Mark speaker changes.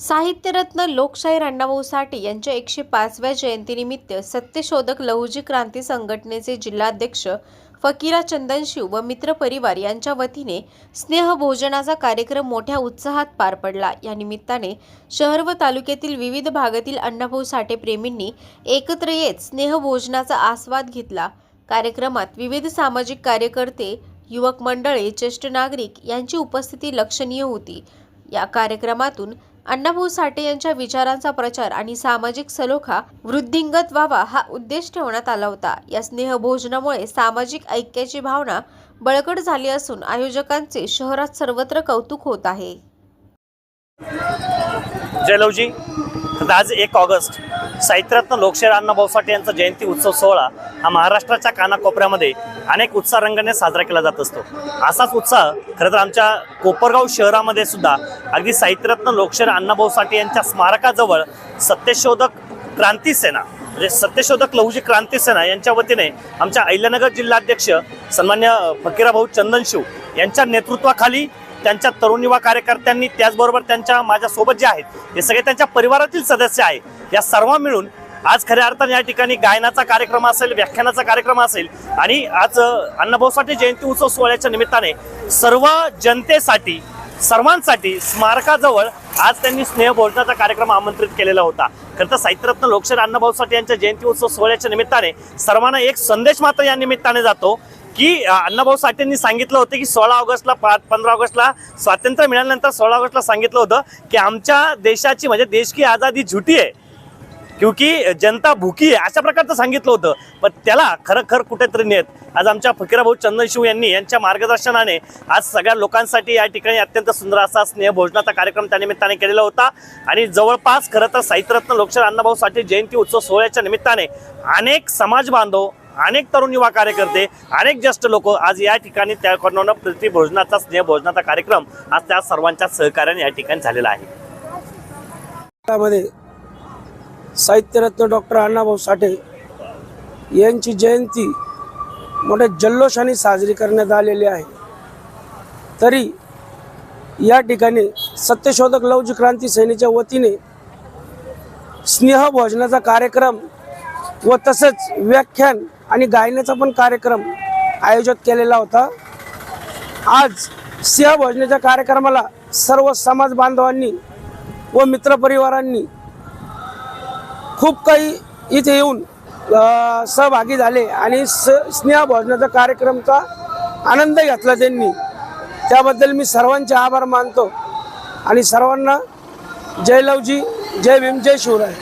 Speaker 1: साहित्यरत्न लोकशाहीर अण्णाभाऊ साठे यांच्या एकशे पाचव्या जयंतीनिमित्त सत्यशोधक लहुजी क्रांती संघटनेचे जिल्हाध्यक्ष फकीरा चंदनशिव व मित्रपरिवार यांच्या वतीने स्नेहभोजनाचा कार्यक्रम मोठ्या उत्साहात पार पडला. या निमित्ताने शहर व तालुक्यातील विविध भागातील अण्णाभाऊ साठे प्रेमींनी एकत्र येत स्नेहभोजनाचा आस्वाद घेतला. कार्यक्रमात विविध सामाजिक कार्यकर्ते युवक मंडळे ज्येष्ठ नागरिक यांची उपस्थिती लक्षणीय होती. या कार्यक्रमातून अण्णाभाऊ साठे यांच्या विचारांचा प्रचार आणि सामाजिक सलोखा वृद्धिंगत व्हावा हा उद्देश ठेवण्यात आला होता. या स्नेहभोजनामुळे सामाजिक ऐक्याची भावना बळकट झाली असून आयोजकांचे शहरात सर्वत्र कौतुक होत आहे.
Speaker 2: जयलवजी तर आज एक ऑगस्ट साहित्यरत्न लोकशाहीर अण्णाभाऊ साठे यांचा जयंती उत्सव सोहळा हा महाराष्ट्राच्या कानाकोपऱ्यामध्ये अनेक उत्साह रंगाने साजरा केला जात असतो. असाच उत्साह खरं तर आमच्या कोपरगाव शहरामध्ये सुद्धा अगदी साहित्यरत्न लोकशाहीर अण्णाभाऊ साठे यांच्या स्मारकाजवळ सत्यशोधक क्रांती सेना म्हणजे सत्यशोधक लहुजी क्रांती सेना यांच्या वतीने आमच्या अहिल्यानगर जिल्हाध्यक्ष सन्मान्य फकीराभाऊ चंदनशिव यांच्या नेतृत्वाखाली त्यांच्या तरुण युवा कार्यकर्त्यांनी त्याचबरोबर त्यांच्या माझ्यासोबत जे आहेत हे सगळे त्यांच्या परिवारातील सदस्य आहे. या सर्व मिळून आज खऱ्या अर्थाने या ठिकाणी गायनाचा कार्यक्रम असेल व्याख्यानाचा कार्यक्रम असेल आणि आज अण्णाभाऊ साठे जयंती उत्सव सोहळ्याच्या निमित्ताने सर्व जनतेसाठी सर्वांसाठी स्मारकाजवळ आज त्यांनी स्नेहभोजनाचा कार्यक्रम आमंत्रित केलेला होता. खरं तर साहित्यरत्न लोकशाहीर अण्णाभाऊ साठे यांच्या जयंती उत्सव सोहळ्याच्या निमित्ताने सर्वांना एक संदेश मात्र या निमित्ताने जातो की अण्णाभाऊ साठेंनी सांगितलं होतं की सोळा ऑगस्टला पाच पंधरा ऑगस्टला स्वातंत्र्य मिळाल्यानंतर सोळा ऑगस्टला सांगितलं होतं की आमच्या देशाची म्हणजे देश की आझादी झुटी आहे. क्योंकि जनता भुकी आहे अशा प्रकारचं सांगितलं होतं. पण त्याला खरं खर कुठेतरी नेत. आज आमच्या फकीराभाऊ चंदनशिव यांनी यांच्या मार्गदर्शनाने आज सगळ्या लोकांसाठी या ठिकाणी अत्यंत सुंदर असा स्नेह भोजनाचा कार्यक्रम त्या निमित्ताने केलेला होता. आणि जवळपास खरं तर साहित्यरत्न लोकशाहीर अण्णाभाऊ साठे जयंती उत्सव सोहळ्याच्या निमित्ताने अनेक समाज बांधव अनेक तरुण युवा कार्यकर्ते अनेक ज्येष्ठ लोक आज या ठिकाणी त्या प्रतिभोजनाचा स्नेहभोजनाचा कार्यक्रम आज त्या सर्वांच्या सहकार्याने या ठिकाणी झालेला आहे.
Speaker 3: मध्ये साहित्यरत्न डॉक्टर अण्णाभाऊ साठे यांची जयंती मोठ्या जल्लोषाने साजरी करण्यात आलेली आहे. तरी या ठिकाणी सत्यशोधक लवजी क्रांती सेनेच्या वतीने स्नेहभोजनाचा कार्यक्रम व तसंच व्याख्यान आणि गायनाचा पण कार्यक्रम आयोजित केलेला होता. आज सिंह भोजनाच्या कार्यक्रमाला सर्व समाज बांधवांनी व मित्रपरिवारांनी खूप काही इथे येऊन सहभागी झाले आणि स स्नेह भोजनाचा कार्यक्रमचा आनंद घेतला त्यांनी. त्याबद्दल मी सर्वांचे आभार मानतो आणि सर्वांना जय लवजी जय भीम जय शिवराय.